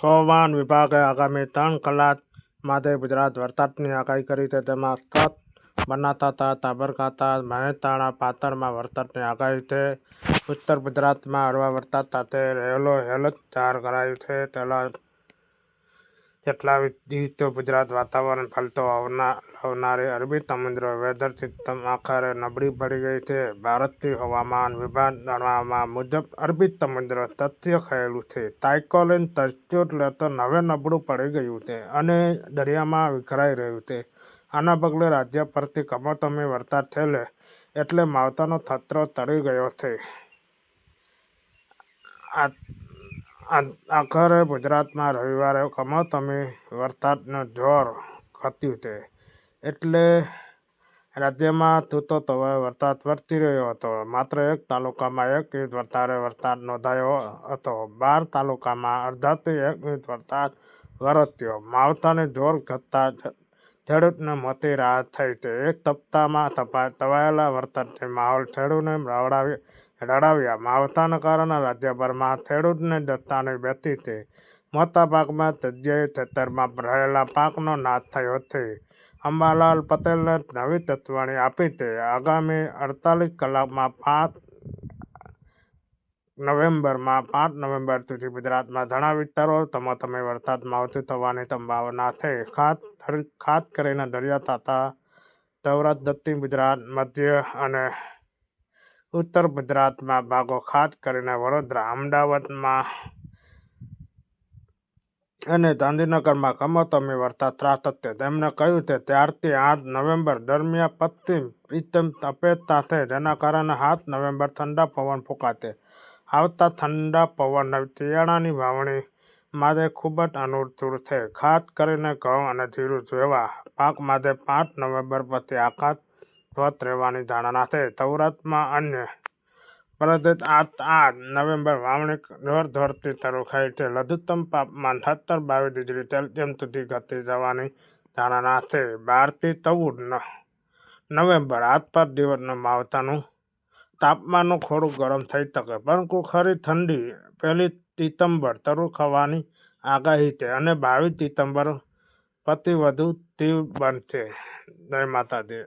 હવામાન વિભાગે આગામી ત્રણ કલાક માટે ગુજરાત વરસાદની આગાહી કરી છે. તેમાં કચ્છ બનાસકાંઠા સાબરકાંઠા, મહેસાણા પાટણમાં વરસાદની આગાહી છે. ઉત્તર ગુજરાતમાં હળવા વરસાદ સાથે રહેલો એલર્ટ જાહેર કરાયું છે. તેના જેટલા દિવસો ગુજરાત વાતાવરણ પલટો આવના આવનારી અરબી સમુદ્ર વેધર સિસ્ટમ આખરે નબળી પડી ગઈ છે ભારતીય હવામાન વિભાગ જણાવવામાં મુજબ અરબી સમુદ્ર તથ્ય થયેલું છે સાયકોલિન તરસ્યોત લેતો નવે નબળું પડી ગયું છે અને દરિયામાં વિખરાઈ રહ્યું છે આના પગલે રાજ્ય પરથી કમોસમી વરસાદ થયેલે એટલે માવઠાનો ખતરો ટળી ગયો છે આ આ- આખરે ગુજરાતમાં રવિવારે કમોસમી વરસાદનું જોર ઘટ્યું છે. એટલે રાજ્યમાં છૂટો તવાયો વરસાદ વરસી રહ્યો હતો. માત્ર એક તાલુકામાં એક ઇંચ વધારે વરસાદ નોંધાયો હતો. બાર તાલુકામાં અડધાથી એક ઇંચ વરસાદ વરસ્યો. માવઠાને જોર ઘટતા ખેડૂતને મોટી રાહત થઈ છે. એક સપ્તાહમાં તપા તવાયેલા વરસાદથી માહોલ ખેડૂતને રવડાવી રડાવ્યા. માવઠાના કારણે રાજ્યભરમાં ખેડૂતને દત્તાની વ્યતીથી મોટા ભાગમાં જગ્યાએ ખેતરમાં રહેલા પાકનો નાશ થયો છે. અંબાલાલ પટેલને નવી ચેતવણી આપી છે આગામી અડતાલીસ કલાકમાં પાંચ નવેમ્બરમાં પાંચ નવેમ્બર સુધી ગુજરાતમાં ઘણા વિસ્તારો તમે વરસાદ ઓછી થવાની સંભાવના છે. ખાસ ખાસ કરીને થતા સૌરાષ્ટ્ર દક્ષિણ ગુજરાત, મધ્ય અને ઉત્તર ગુજરાતમાં ભાગો ખાસ કરીને વડોદરા, અમદાવાદમાં અને ગાંધીનગરમાં કમોતમી વરસાદ ત્રાટકશે તેમણે કહ્યું છે ત્યારથી આઠ નવેમ્બર દરમિયાન પશ્ચિમ સિસ્ટમ અપેક્ષા સાથે જેના કારણે સાત નવેમ્બર ઠંડા પવન ફૂંકાશે. આવતા ઠંડા પવન શિયાળાની વાવણી માટે ખૂબ જ અનુકૂળ છે. ખાસ કરીને ઘઉં અને જીરું જેવા પાક માટે પાંચ નવેમ્બર પછી આકાશ સ્વચ્છ રહેવાની ધારણા છે. સૌરાષ્ટ્રમાં અન્ય પ્રદિત આઠ નવેમ્બર વાવણી જોરશોરથી શરૂ થઈ છે. લઘુત્તમ તાપમાન સત્તર બાવીસ ડિગ્રી સેલ્સિયસ સુધી ઘટી જવાની ધારણા છે. બારથી ચૌદ નવેમ્બર આસપાસ દિવસનું માવતાનું તાપમાનનું થોડું ગરમ થઈ શકે, પરંતુ ખરી ઠંડી પહેલી ડિસેમ્બર શરૂ થવાની આગાહી છે અને બાવીસ ડિસેમ્બર પતિ વધુ તીવ્ર બનશે. જય માતાજી.